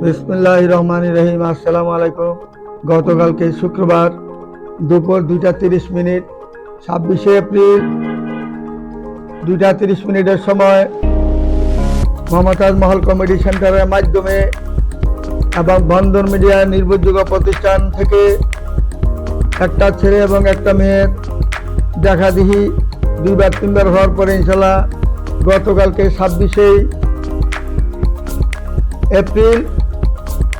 বিসমুল্লাহ রহমান রহিম। আসসালামু আলাইকুম। গতকালকে শুক্রবার দুপুর দুইটা তিরিশ মিনিট, ছাব্বিশে এপ্রিল দুইটা তিরিশ মিনিটের সময় মমতাজ মহল কমেডি সেন্টারের মাধ্যমে এবং বন্ধন মিডিয়া নির্ভরযোগ্য প্রতিষ্ঠান থেকে একটা ছেলে এবং একটা মেয়ের দেখা দেখি দুইবার তিনবার হওয়ার পরে ইনশাল্লাহ গতকালকে ছাব্বিশেই এপ্রিল,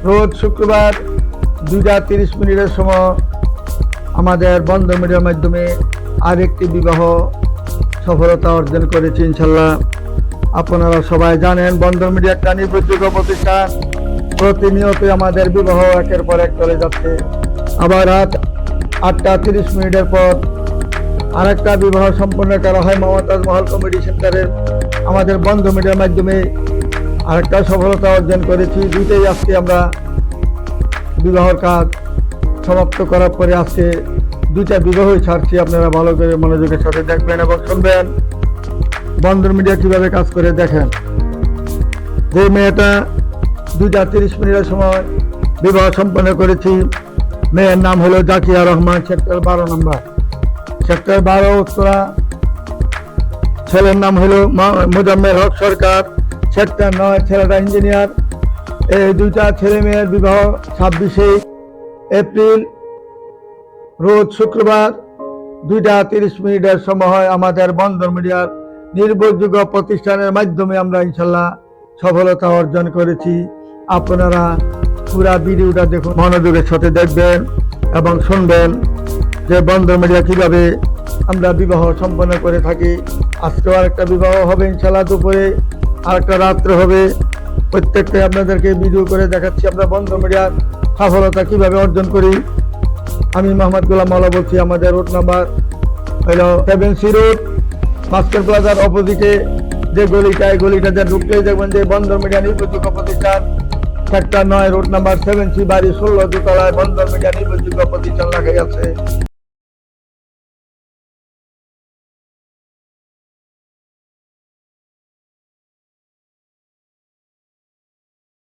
রোজ শুক্রবার, দুইটা তিরিশ মিনিটের সময় আমাদের বন্ধ মিডিয়ার মাধ্যমে আরেকটি বিবাহ সফলতা অর্জন করেছি, ইনশাল্লাহ। আপনারা সবাই জানেন, বন্ধ মিডিয়া একটা নির্ভরযোগ্য প্রতিষ্ঠান। প্রতিনিয়তই আমাদের বিবাহ একের পর এক চলে যাচ্ছে। আবার রাত আটটা তিরিশ মিনিটের পর আরেকটা বিবাহ সম্পন্ন করা হয় মমতাজ মহল কমেডি সেন্টারের। আমাদের বন্ধ মিডিয়ার মাধ্যমে আরেকটা সফলতা অর্জন করেছি। দুইটাই আজকে আমরা বিবাহর কাজ সমাপ্ত করার পরে আজকে দুইটা বিবাহই ছাড়ছি। আপনারা ভালো করে মনোযোগের সাথে দেখবেন এবং শুনবেন। বন্ধন মিডিয়া কীভাবে কাজ করে দেখেন। যে মেয়েটা দুইটা তিরিশ মিনিটের সময় বিবাহ সম্পন্ন করেছি। মেয়ের নাম হলো জাকিয়া রহমান, সেক্টর বারো নম্বর। সেক্টর বারো উত্তরা। ছেলের নাম হলো মা- মুজাম্মেল হক সরকার। সেক্টর নয়, ছেলেটা ইঞ্জিনিয়ার এই দুইটা ছেলে মেয়ের বিবাহ ছাব্বিশে এপ্রিল, রোজ শুক্রবার, দুইটা তিরিশ মিনিটের সময় আমাদের বন্ধন মিডিয়ার নির্ভরযোগ্য প্রতিষ্ঠানের মাধ্যমে আমরা ইনশাল্লাহ সফলতা অর্জন করেছি। আপনারা পুরা ভিডিওটা দেখুন, মনোযোগের সাথে দেখবেন এবং শুনবেন যে বন্ধন মিডিয়া কীভাবে আমরা বিবাহ সম্পন্ন করে থাকি। আজকেও আরেকটা বিবাহ হবে ইনশাল্লাহ দুপুরে। আরেকটা রাত্রে হবে। প্রত্যেকটাই আপনাদেরকে ভিডিও করে দেখাচ্ছি। আমরা বন্ধ মিডিয়ার সফলতা কীভাবে অর্জন করি? আমি মোহাম্মদ গোলাম মাওলা বলছি, আমাদের রোড নাম্বার হলো সেভেন সি রোড মাস্টার প্লাজার অপোজিটে যে গলিটা এই গলিটাতে ঢুকলেই দেখবেন যে বন্ধন মিডিয়া নির্ভরযোগ্য প্রতিষ্ঠান। সেক্টর নয় রোড নাম্বার সেভেন সি বাড়ি ষোলো, দোতলায় বন্ধন মিডিয়া নির্ভরযোগ্য প্রতিষ্ঠান লাগাই আছে।